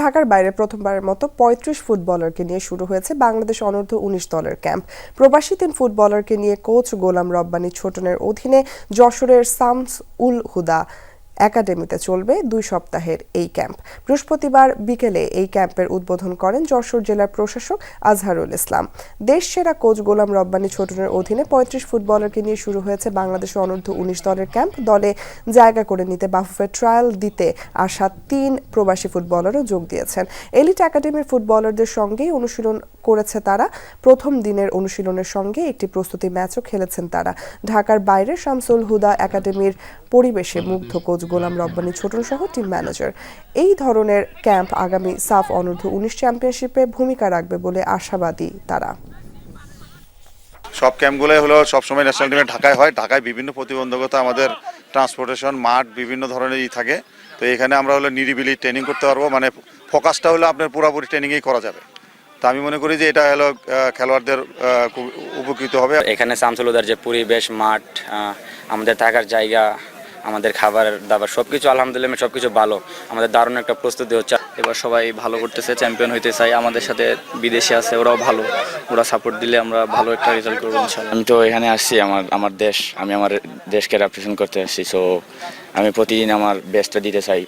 ঢাকার বাইরে প্রথমবারের মতো পঁয়ত্রিশ ফুটবলারকে নিয়ে শুরু হয়েছে বাংলাদেশ অনূর্ধ্ব উনিশ দলের ক্যাম্প। প্রবাসী তিন ফুটবলারকে নিয়ে কোচ গোলাম রব্বানি ছোটনের অধীনে যশোরের সামস উল হুদা একাডেমিতে চলবে দুই সপ্তাহের এই ক্যাম্প। বৃহস্পতিবার বিকেলে এই ক্যাম্পের উদ্বোধন করেন যশোর জেলার প্রশাসক আজহারুল ইসলাম। দেশ সেরা কোচ গোলাম রব্বানী ছোটনের অধীনে পঁয়ত্রিশ ফুটবলারকে নিয়ে শুরু হয়েছে বাংলাদেশ অনূর্ধ্ব উনিশ দলের ক্যাম্প। দলে জায়গা করে নিতে বাফুফের ট্রায়াল দিতে আসা তিন প্রবাসী ফুটবলারও যোগ দিয়েছেন। এলিট একাডেমির ফুটবলারদের সঙ্গেই অনুশীলন করেছে তারা। প্রথম দিনের অনুশীলনের সঙ্গে একটি প্রস্তুতি ম্যাচও খেলেছেন তারা। ঢাকার বাইরে শামসুল হুদা একাডেমির পরিবেশে মুগ্ধ কোচ গোলাম রব্বানী ছোটন সহ টিম ম্যানেজার এই ধরনের ক্যাম্প আগামী সাফ অনূর্ধ্ব উনিশ চ্যাম্পিয়নশিপে ভূমিকা রাখবে বলে আশাবাদী তারা। সব ক্যাম্পগুলোই হলো সবসময় ন্যাশনাল টিমে ঢাকায় হয়। ঢাকায় বিভিন্ন প্রতিবন্ধকতা আমাদের ট্রান্সপোর্টেশন মাঠ বিভিন্ন ধরনেরই থাকে। তো এখানে আমরা হলো নিরিবিলি ট্রেনিং করতে পারব। মানে ফোকাসটা হলো আপনার পুরোপুরি ট্রেনিংয়েই করা যাবে। তো আমি মনে করি যে এটা হলো খেলোয়াড়দের খুব উপকৃত হবে। এখানে শামসুলুদার যে পরিবেশ মাঠ আমাদের থাকার জায়গা আমাদের খাবার, দাবার সব কিছু আলহামদুলিল্লাহ সব কিছু ভালো। আমাদের দারুণ একটা প্রস্তুতি হচ্ছে। এবার সবাই ভালো করতেছে চ্যাম্পিয়ন হইতে চাই। আমাদের সাথে বিদেশে আছে, ওরাও ভালো। ওরা সাপোর্ট দিলে আমরা ভালো একটা রেজাল্ট করব আমি তো এখানে আসছি, আমার আমার দেশ। আমি আমার দেশকে রিপ্রেজেন্ট করতে আসছি। সো আমি প্রতিদিন আমার বেস্টটা দিতে চাই।